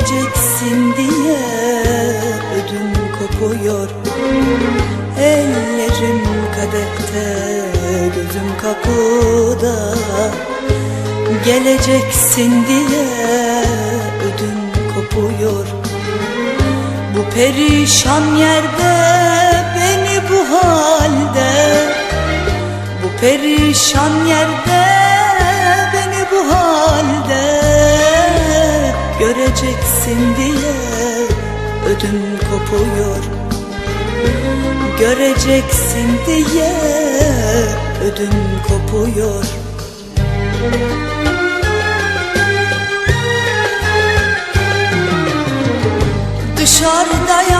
Gideceksin diye ödüm kopuyor. Ellerim kadehte gözüm kapıda. Geleceksin diye ödüm kopuyor. Bu perişan yerde beni bu halde. Bu perişan yerde Göreceksin diye ödüm kopuyor. Göreceksin diye ödüm kopuyor. Dışarıda yağmur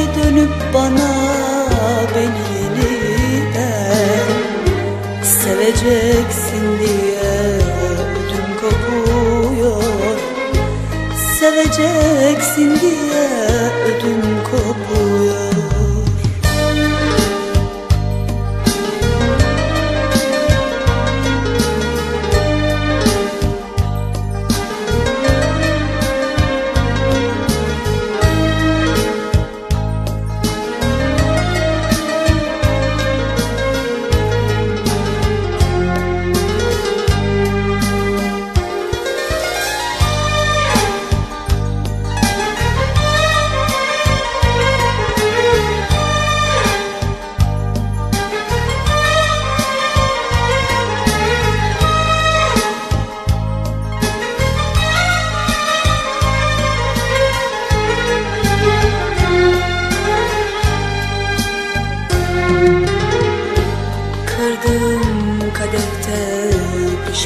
Belki dönüp bana beni yeniden Seveceksin diye ödüm kopuyor. Seveceksin diye ödüm kopuyor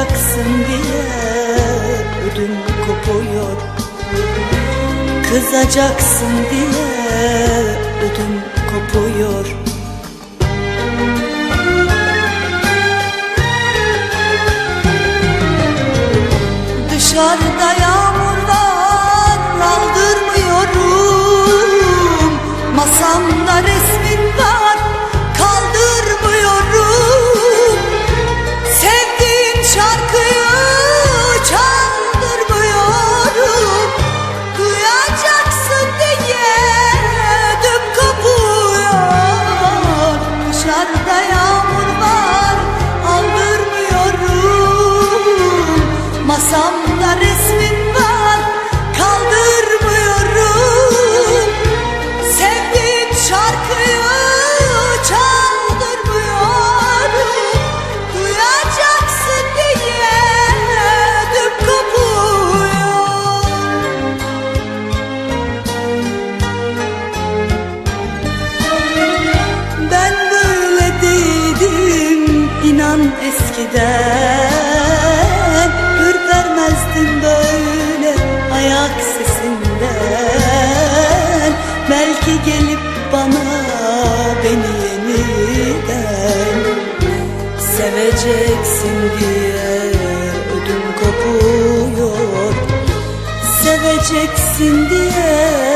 Kızacaksın diye ödüm kopuyor. Kızacaksın diye ödüm kopuyor. Dışarıda yağmur sesinden Ürpermezdim böyle ayak sesinden. Belki gelip bana beni yeniden Seveceksin diye ödüm kopuyor. Seveceksin diye